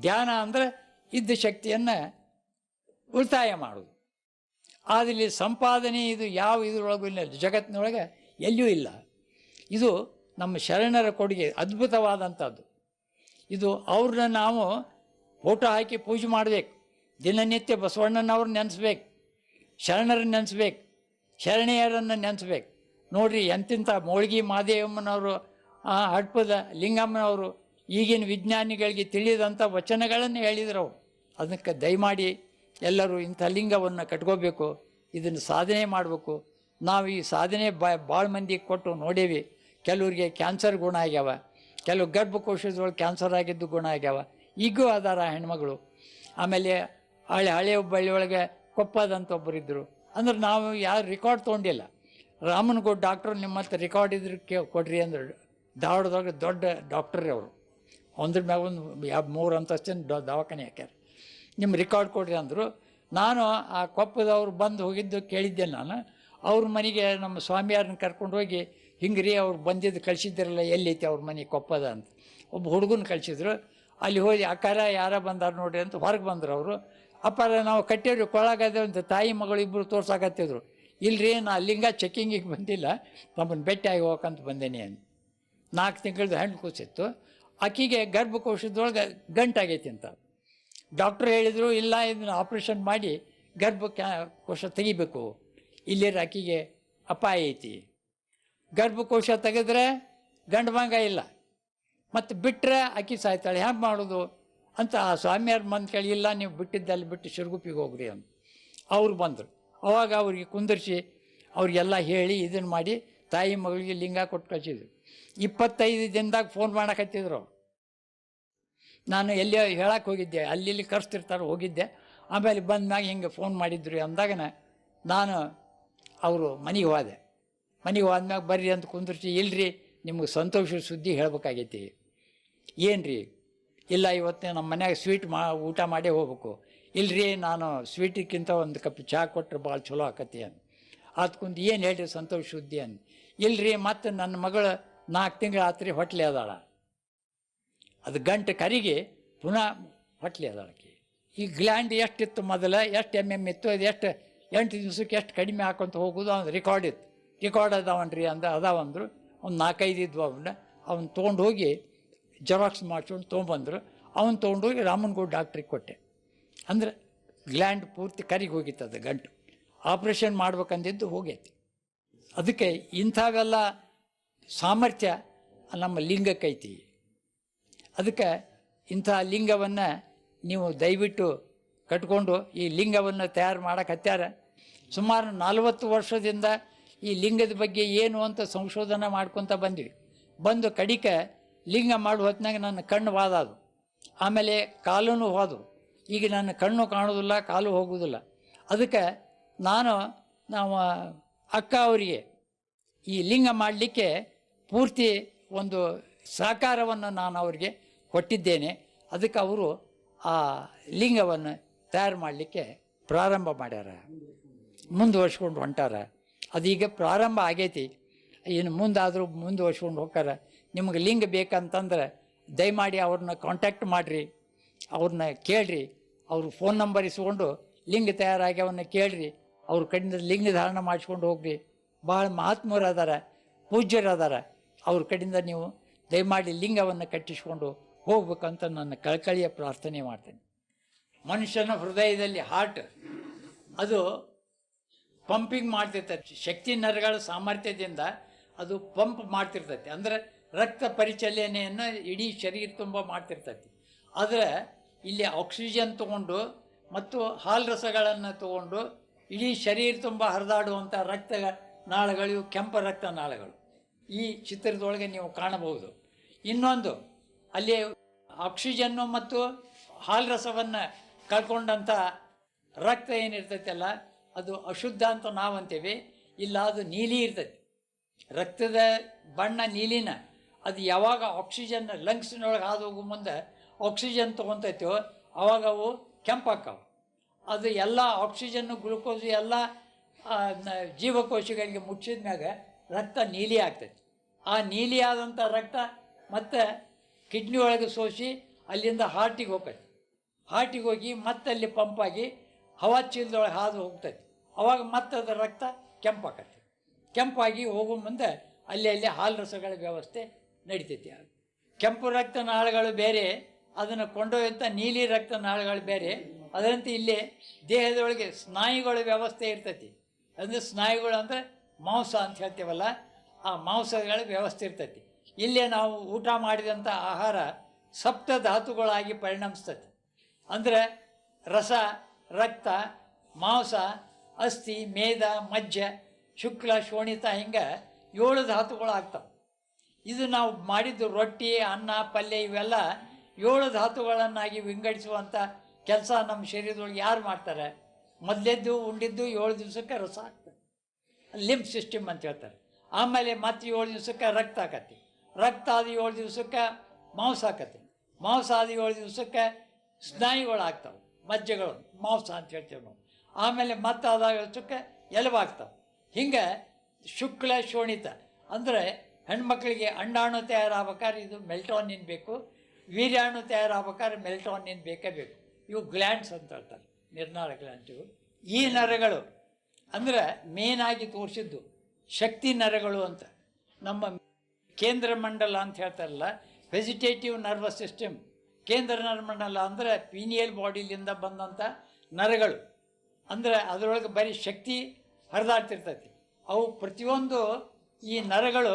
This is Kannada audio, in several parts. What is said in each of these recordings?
ಧ್ಯಾನ ಅಂದರೆ ಇದ್ದ ಶಕ್ತಿಯನ್ನು ಉಳಿತಾಯ ಮಾಡೋದು ಆದರೆ ಇಲ್ಲಿ ಸಂಪಾದನೆ ಇದು ಯಾವ ಇದರೊಳಗೂ ಇಲ್ಲ, ಜಗತ್ತಿನೊಳಗೆ ಎಲ್ಲಿಯೂ ಇಲ್ಲ. ಇದು ನಮ್ಮ ಶರಣರ ಕೊಡುಗೆ, ಅದ್ಭುತವಾದಂಥದ್ದು. ಇದು ಅವ್ರನ್ನ ನಾವು ಫೋಟೋ ಹಾಕಿ ಪೂಜೆ ಮಾಡಬೇಕು. ದಿನನಿತ್ಯ ಬಸವಣ್ಣನವ್ರು ನೆನೆಸ್ಬೇಕು. ಶರಣರನ್ನ ನೆನೆಸ್ಬೇಕು. ಶರಣೆಯರನ್ನು ನೆನೆಸ್ಬೇಕು. ನೋಡಿರಿ ಎಂತಿಂಥ ಮೋಳ್ಗಿ ಮಾದೇವಮ್ಮನವರು, ಆ ಹಡ್ಪದ ಲಿಂಗಮ್ಮನವರು ಈಗಿನ ವಿಜ್ಞಾನಿಗಳಿಗೆ ತಿಳಿದಂಥ ವಚನಗಳನ್ನು ಹೇಳಿದರು ಅದಕ್ಕೆ ದಯಮಾಡಿ ಎಲ್ಲರೂ ಇಂಥ ಲಿಂಗವನ್ನು ಕಟ್ಕೋಬೇಕು, ಇದನ್ನು ಸಾಧನೆ ಮಾಡಬೇಕು. ನಾವು ಈ ಸಾಧನೆ ಬಾ ಭಾಳ ಮಂದಿಗೆ ಕೊಟ್ಟು ನೋಡೇವಿ, ಕೆಲವ್ರಿಗೆ ಕ್ಯಾನ್ಸರ್ ಗುಣ ಆಗ್ಯಾವ, ಕೆಲವು ಗರ್ಭಕೋಶದೊಳಗೆ ಕ್ಯಾನ್ಸರ್ ಆಗಿದ್ದು ಗುಣ ಆಗ್ಯಾವ. ಈಗೂ ಅದಾರ ಹೆಣ್ಮಗಳು. ಆಮೇಲೆ ಹಳೆ ಹಳೆ ಬಳ್ಳಿ ಒಳಗೆ ಕೊಪ್ಪದಂತ ಒಬ್ಬರಿದ್ದರು ಅಂದ್ರೆ ನಾವು ಯಾರು ರೆಕಾರ್ಡ್ ತೊಗೊಂಡಿಲ್ಲ. ರಾಮನ್ಗೋ ಡಾಕ್ಟ್ರು ನಿಮ್ಮ ಹತ್ರ ರೆಕಾರ್ಡ್ ಇದ್ರೆ ಕೇ ಕೊಡ್ರಿ ಅಂದ್ರೆ. ಧಾರವಾಡದಾಗ ದೊಡ್ಡ ಡಾಕ್ಟ್ರೇ ಅವರು. ಒಂದ್ರ ಮ್ಯಾಗ ಒಂದು ಯಾವ ಮೂರು ಅಂತಸ್ತಿನ ದವಾಖಾನೆ ಹಾಕ್ಯಾರ. ನಿಮ್ಮ ರೆಕಾರ್ಡ್ ಕೊಡ್ರಿ ಅಂದರು. ನಾನು ಆ ಕೊಪ್ಪದವ್ರು ಬಂದು ಹೋಗಿದ್ದು ಕೇಳಿದ್ದೆ ನಾನು. ಅವ್ರ ಮನೆಗೆ ನಮ್ಮ ಸ್ವಾಮಿಯಾರನ್ನ ಕರ್ಕೊಂಡು ಹೋಗಿ ಹಿಂಗೆ ರೀ ಅವ್ರು ಬಂದಿದ್ದು ಕಳಿಸಿದ್ರಲ್ಲ, ಎಲ್ಲೈತಿ ಅವ್ರ ಮನೆ ಕೊಪ್ಪದ? ಅಂತ. ಒಬ್ಬ ಹುಡುಗನ ಕಳಿಸಿದ್ರು. ಅಲ್ಲಿ ಹೋಗಿ ಅಕ್ಕಾರ ಯಾರ ಬಂದಾರ ನೋಡ್ರಿ? ಅಂತ ಹೊರಗೆ ಬಂದರು ಅವರು. ಅಪ್ಪಾರ, ನಾವು ಕಟ್ಟಿರಿ ಕೊಳಗದೆ ಅಂತ ತಾಯಿ ಮಗಳು ಇಬ್ಬರು ತೋರ್ಸಾಕತ್ತಿದ್ರು. ಇಲ್ಲರಿ ನಾ ಅಲ್ಲಿಂಗ ಚೆಕ್ಕಿಂಗಿಗೆ ಬಂದಿಲ್ಲ. ನಮ್ಮನ್ನು ಭೇಟಿಯಾಗಿ ಹೋಗಕ್ಕಂತ ಬಂದೇನೆ ಅಂತ ನಾಲ್ಕು ತಿಂಗಳದ್ದು ಹೆಣ್ಣು ಕೂಸಿತ್ತು. ಆಕಿಗೆ ಗರ್ಭಕೋಶದೊಳಗೆ ಗಂಟಾಗೈತಿ ಅಂತ. ಡಾಕ್ಟ್ರ್ ಹೇಳಿದರು, ಇಲ್ಲ, ಇದನ್ನು ಆಪ್ರೇಷನ್ ಮಾಡಿ ಗರ್ಭ ಕೋಶ ತೆಗಿಬೇಕು. ಇಲ್ಲಿರ ಆಕಿಗೆ ಅಪಾಯ ಐತಿ. ಗರ್ಭಕೋಶ ತೆಗೆದ್ರೆ ಗಂಡು ಮಂಗ ಇಲ್ಲ. ಮತ್ತು ಬಿಟ್ಟರೆ ಆಕೆ ಸಾಯ್ತಾಳೆ, ಹ್ಯಾಂಗೆ ಮಾಡೋದು? ಅಂತ ಆ ಸ್ವಾಮಿಯವ್ರ ಮಂದ್ ಕೇಳಿ, ಇಲ್ಲ, ನೀವು ಬಿಟ್ಟಿದ್ದಲ್ಲಿ ಬಿಟ್ಟು ಶಿರ್ಗುಪ್ಪಿಗೆ ಹೋಗ್ರಿ ಅಂತ. ಅವ್ರು ಬಂದರು. ಅವಾಗ ಅವ್ರಿಗೆ ಕುಂದರ್ಸಿ, ಅವ್ರಿಗೆಲ್ಲ ಹೇಳಿ ಇದನ್ನು ಮಾಡಿ ತಾಯಿ ಮಗಳಿಗೆ ಲಿಂಗ ಕೊಟ್ಟು ಕಳಿಸಿದ್ರು. ಇಪ್ಪತ್ತೈದು ದಿನದಾಗ ಫೋನ್ ಮಾಡಕತ್ತಿದ್ರು ನಾನು ಎಲ್ಲಿ ಹೇಳಕ್ಕೆ ಹೋಗಿದ್ದೆ, ಅಲ್ಲಿ ಕರೆಸ್ತಿರ್ತಾರೆ, ಹೋಗಿದ್ದೆ. ಆಮೇಲೆ ಬಂದ್ಮ್ಯಾಗ ಹಿಂಗೆ ಫೋನ್ ಮಾಡಿದ್ರು ಅಂದಾಗನ ನಾನು ಅವರು ಮನೆಗೆ ಹೋದೆ. ಮನೆಗೆ ಹೋದ್ಮ್ಯಾಗ ಬರ್ರಿ ಅಂತ ಕುಂದಿರ್ಸಿ, ಇಲ್ರಿ, ನಿಮಗೆ ಸಂತೋಷ ಸುದ್ದಿ ಹೇಳ್ಬೇಕಾಗೈತಿ. ಏನು ರೀ ಇಲ್ಲ, ಇವತ್ತು ನಮ್ಮ ಮನ್ಯಾಗ ಸ್ವೀಟ್ ಮಾ, ಊಟ ಮಾಡೇ ಹೋಗ್ಬೇಕು. ಇಲ್ರಿ, ನಾನು ಸ್ವೀಟಿಕ್ಕಿಂತ ಒಂದು ಕಪ್ ಚಹಾ ಕೊಟ್ಟರೆ ಭಾಳ ಚಲೋ ಆಕತಿ ಅಂತ ಅದಕ್ಕೊಂದು ಏನು ಹೇಳ್ರಿ ಸಂತೋಷ ಸುದ್ದಿ ಅಂತ ಇಲ್ರಿ, ಮತ್ತು ನನ್ನ ಮಗಳು ನಾಲ್ಕು ತಿಂಗಳು ಆತ್ರಿ ಹೊಟ್ಲೆ ಅದಾಳ. ಅದು ಗಂಟೆ ಕರಿಗೆ ಪುನಃ ಹೊಟ್ಲಿ ಅದಕ್ಕೆ. ಈ ಗ್ಲ್ಯಾಂಡ್ ಎಷ್ಟಿತ್ತು ಮೊದಲು, ಎಷ್ಟು ಎಂ ಎಂ ಇತ್ತು, ಅದು ಎಷ್ಟು, ಎಂಟು ದಿವ್ಸಕ್ಕೆ ಎಷ್ಟು ಕಡಿಮೆ ಹಾಕೊಂತ ಹೋಗೋದು ಅವ್ನು ರೆಕಾರ್ಡ್ ಇತ್ತು. ರೆಕಾರ್ಡ್ ಅದಾವನ್ರಿ ಅಂದ, ಅದಾವಂದ್ರು ಅವ್ನು ನಾಲ್ಕೈದು ಇದ್ವು ಅವನ್ನ ಅವ್ನು ತೊಗೊಂಡು ಹೋಗಿ ಜೆರಾಕ್ಸ್ ಮಾಡಿಸ್ಕೊಂಡು ತೊಗೊಂಬಂದರು. ಅವ್ನು ತೊಗೊಂಡೋಗಿ ರಾಮನಗೌಡ ಡಾಕ್ಟ್ರಿಗೆ ಕೊಟ್ಟೆ. ಅಂದರೆ ಗ್ಲ್ಯಾಂಡ್ ಪೂರ್ತಿ ಕರಿಗೆ ಹೋಗಿತ್ತು ಅದು ಗಂಟು. ಆಪ್ರೇಷನ್ ಮಾಡ್ಬೇಕಂದಿದ್ದು ಹೋಗೈತಿ. ಅದಕ್ಕೆ ಇಂಥವೆಲ್ಲ ಸಾಮರ್ಥ್ಯ ನಮ್ಮ ಲಿಂಗಕ್ಕೈತಿ. ಅದಕ್ಕೆ ಇಂಥ ಲಿಂಗವನ್ನು ನೀವು ದಯವಿಟ್ಟು ಕಟ್ಕೊಂಡು ಈ ಲಿಂಗವನ್ನು ತಯಾರು ಮಾಡಕ್ಕೆ ಹತ್ಯಾರ. ಸುಮಾರು ನಲವತ್ತು ವರ್ಷದಿಂದ ಈ ಲಿಂಗದ ಬಗ್ಗೆ ಏನು ಅಂತ ಸಂಶೋಧನೆ ಮಾಡ್ಕೊತ ಬಂದ್ವಿ. ಬಂದು ಕಡಿಕ ಲಿಂಗ ಮಾಡುವ ಹೊತ್ತಿನಾಗ ನನ್ನ ಕಣ್ಣು ವಾದದು ಆಮೇಲೆ ಕಾಲೂ ಹೋದವು. ಈಗ ನನ್ನ ಕಣ್ಣು ಕಾಣೋದಿಲ್ಲ, ಕಾಲು ಹೋಗೋದಿಲ್ಲ. ಅದಕ್ಕೆ ನಾನು ನಾವು ಅಕ್ಕ ಅವರಿಗೆ ಈ ಲಿಂಗ ಮಾಡಲಿಕ್ಕೆ ಪೂರ್ತಿ ಒಂದು ಸಹಕಾರವನ್ನು ನಾನು ಅವರಿಗೆ ಕೊಟ್ಟಿದ್ದೇನೆ. ಅದಕ್ಕೆ ಅವರು ಆ ಲಿಂಗವನ್ನು ತಯಾರು ಮಾಡಲಿಕ್ಕೆ ಪ್ರಾರಂಭ ಮಾಡ್ಯಾರ. ಮುಂದುವರ್ಸ್ಕೊಂಡು ಹೊಂಟಾರ. ಈಗ ಪ್ರಾರಂಭ ಆಗೈತಿ. ಇನ್ನು ಮುಂದಾದರೂ ಮುಂದುವರ್ಸ್ಕೊಂಡು ಹೋಗ್ತಾರ. ನಿಮಗೆ ಲಿಂಗ ಬೇಕಂತಂದ್ರೆ ದಯಮಾಡಿ ಅವ್ರನ್ನ ಕಾಂಟ್ಯಾಕ್ಟ್ ಮಾಡಿರಿ. ಅವ್ರನ್ನ ಕೇಳ್ರಿ. ಅವ್ರ ಫೋನ್ ನಂಬರ್ ಇಸ್ಕೊಂಡು ಲಿಂಗ ತಯಾರಾಗ್ಯವನ್ನ ಕೇಳ್ರಿ. ಅವ್ರ ಕಡೆಯಿಂದ ಲಿಂಗ ಧಾರಣ ಮಾಡಿಸ್ಕೊಂಡು ಹೋಗ್ರಿ. ಭಾಳ ಮಹಾತ್ಮರು ಅದಾರ ಪೂಜ್ಯರು ಅದಾರ ಅವ್ರ ಕಡೆಯಿಂದ ನೀವು ದಯಮಾಡಿ ಲಿಂಗವನ್ನು ಕಟ್ಟಿಸ್ಕೊಂಡು ಹೋಗ್ಬೇಕಂತ ನನ್ನ ಕಳಕಳಿಯ ಪ್ರಾರ್ಥನೆ ಮಾಡ್ತೇನೆ. ಮನುಷ್ಯನ ಹೃದಯದಲ್ಲಿ ಹಾರ್ಟ್ ಅದು ಪಂಪಿಂಗ್ ಮಾಡ್ತಿರ್ತೈತಿ ಶಕ್ತಿ ನರಗಳ ಸಾಮರ್ಥ್ಯದಿಂದ ಅದು ಪಂಪ್ ಮಾಡ್ತಿರ್ತೈತಿ ಅಂದ್ರೆ ರಕ್ತ ಪರಿಚಲನೆಯನ್ನು ಇಡೀ ಶರೀರ ತುಂಬ ಮಾಡ್ತಿರ್ತೈತಿ ಆದರೆ ಇಲ್ಲಿ ಆಕ್ಸಿಜನ್ ತಗೊಂಡು ಮತ್ತು ಹಾಲು ರಸಗಳನ್ನು ತಗೊಂಡು ಇಡೀ ಶರೀರ ತುಂಬ ಹರಿದಾಡುವಂಥ ರಕ್ತ ನಾಳಗಳು ಇವು ಕೆಂಪು ರಕ್ತ ನಾಳಗಳು. ಈ ಚಿತ್ರದೊಳಗೆ ನೀವು ಕಾಣಬಹುದು. ಇನ್ನೊಂದು, ಅಲ್ಲಿ ಆಕ್ಸಿಜನ್ನು ಮತ್ತು ಹಾಲು ರಸವನ್ನು ಕಳ್ಕೊಂಡಂಥ ರಕ್ತ ಏನಿರ್ತೈತಲ್ಲ, ಅದು ಅಶುದ್ಧ ಅಂತ ನಾವು ಅಂತೀವಿ ಇಲ್ಲ, ಅದು ನೀಲಿ ಇರ್ತೈತಿ. ರಕ್ತದ ಬಣ್ಣ ನೀಲಿನ, ಅದು ಯಾವಾಗ ಆಕ್ಸಿಜನ್ ಲಂಗ್ಸ್ನೊಳಗೆ ಹಾದು ಹೋಗೋ ಮುಂದೆ ಆಕ್ಸಿಜನ್ ತೊಗೊತೈತೋ, ಅವಾಗ ಅವು ಕೆಂಪಾಕ್ಕವು ಅದು ಎಲ್ಲ ಆಕ್ಸಿಜನ್ನು, ಗ್ಲೂಕೋಸ್ ಎಲ್ಲ ಜೀವಕೋಶಗಳಿಗೆ ಮುಚ್ಚಿದ ಮ್ಯಾಗ ರಕ್ತ ನೀಲಿ ಆಗ್ತೈತಿ. ಆ ನೀಲಿ ರಕ್ತ ಮತ್ತೆ ಕಿಡ್ನಿ ಒಳಗೆ ಸೋಸಿ ಅಲ್ಲಿಂದ ಹಾರ್ಟಿಗೆ ಹೋಗ್ತೈತಿ ಹಾರ್ಟಿಗೆ ಹೋಗಿ ಮತ್ತೆ ಅಲ್ಲಿ ಪಂಪಾಗಿ ಹವಾ ಚೀಲದೊಳಗೆ ಹಾದು ಹೋಗ್ತೈತಿ ಅವಾಗ ಮತ್ತೆ ಅದರ ರಕ್ತ ಕೆಂಪಾಕತಿ ಕೆಂಪಾಗಿ ಹೋಗೋ ಮುಂದೆ ಅಲ್ಲಿ ಅಲ್ಲಿ ಹಾಲು ರಸಗಳ ವ್ಯವಸ್ಥೆ ನಡಿತೈತಿ. ಕೆಂಪು ರಕ್ತ ನಾಳಗಳು ಬೇರೆ, ಅದನ್ನು ಕೊಂಡೊಯ್ಯಂಥ ನೀಲಿ ರಕ್ತ ನಾಳಗಳು ಬೇರೆ. ಅದರಂತೆ ಇಲ್ಲಿ ದೇಹದೊಳಗೆ ಸ್ನಾಯುಗಳ ವ್ಯವಸ್ಥೆ ಇರ್ತೈತಿ. ಅಂದರೆ ಸ್ನಾಯುಗಳು ಅಂದರೆ ಮಾಂಸ ಅಂತ ಹೇಳ್ತೇವಲ್ಲ, ಆ ಮಾಂಸಗಳ ವ್ಯವಸ್ಥೆ ಇರ್ತೈತಿ. ಇಲ್ಲೇ ನಾವು ಊಟ ಮಾಡಿದಂಥ ಆಹಾರ ಸಪ್ತ ಧಾತುಗಳಾಗಿ ಪರಿಣಮಿಸ್ತದೆ. ಅಂದರೆ ರಸ, ರಕ್ತ, ಮಾಂಸ, ಅಸ್ಥಿ, ಮೇದ, ಮಜ್ಜ, ಶುಕ್ಲ, ಶೋಣಿತ ಹಿಂಗೆ ಏಳು ಧಾತುಗಳಾಗ್ತವೆ. ಇದು ನಾವು ಮಾಡಿದ್ದು ರೊಟ್ಟಿ, ಅನ್ನ, ಪಲ್ಯ ಇವೆಲ್ಲ ಏಳು ಧಾತುಗಳನ್ನಾಗಿ ವಿಂಗಡಿಸುವಂಥ ಕೆಲಸ ನಮ್ಮ ಶರೀರದೊಳಗೆ ಯಾರು ಮಾಡ್ತಾರೆ? ಮೊದಲೆದ್ದು, ಉಂಡಿದ್ದು ಏಳು ದಿವಸಕ್ಕೆ ರಸ ಆಗ್ತದೆ. ಲಿಂಪ್ ಸಿಸ್ಟಮ್ ಅಂತ ಹೇಳ್ತಾರೆ. ಆಮೇಲೆ ಮತ್ತೆ ಏಳು ದಿವಸಕ್ಕೆ ರಕ್ತ ಆಕತಿ ರಕ್ತ ಆದ ಏಳು ದಿವಸಕ್ಕೆ ಮಾಂಸ ಆಕತಿ ಮಾಂಸ ಆದ ಏಳು ದಿವಸಕ್ಕೆ ಸ್ನಾಯುಗಳಾಗ್ತವೆ ಮಜ್ಜೆಗಳು, ಮಾಂಸ ಅಂತ ಹೇಳ್ತೇವೆ ನಾವು. ಆಮೇಲೆ ಮತ್ತೆ ಆದಾಗ ದಿವಸಕ್ಕೆ ಎಲುಬಾಗ್ತಾವೆ ಹಿಂಗೆ ಶುಕ್ಲ ಶೋಣಿತ ಅಂದರೆ ಹೆಣ್ಮಕ್ಳಿಗೆ ಅಂಡಾಣು ತಯಾರಾಗಬೇಕಾದ್ರೆ ಇದು ಮೆಲ್ಟಾನಿನ್ ಬೇಕು, ವೀರ್ಯಾಣು ತಯಾರಾಗಬೇಕಾದ್ರೆ ಮೆಲ್ಟಾನಿನ್ ಬೇಕೇ ಬೇಕು. ಇವು ಗ್ಲ್ಯಾಂಡ್ಸ್ ಅಂತ ಹೇಳ್ತಾರೆ, ನಿರ್ನಾಳ ಗ್ಲ್ಯಾಂಡ್ಸ್ಗಳು ಈ ನರಗಳು ಅಂದರೆ ಮೇನಾಗಿ ತೋರಿಸಿದ್ದು ಶಕ್ತಿ ನರಗಳು ಅಂತ. ನಮ್ಮ ಕೇಂದ್ರ ಮಂಡಲ ಅಂತ ಹೇಳ್ತಾರಲ್ಲ ವೆಜಿಟೇಟಿವ್ ನರ್ವಸ್ ಸಿಸ್ಟಮ್ ಕೇಂದ್ರ ನರಮಂಡಲ ಅಂದರೆ ಪೀನಿಯಲ್ ಬಾಡಿಲಿಂದ ಬಂದಂಥ ನರಗಳು. ಅಂದರೆ ಅದರೊಳಗೆ ಬರೀ ಶಕ್ತಿ ಹರಿದಾಡ್ತಿರ್ತೈತಿ. ಅವು ಪ್ರತಿಯೊಂದು ಈ ನರಗಳು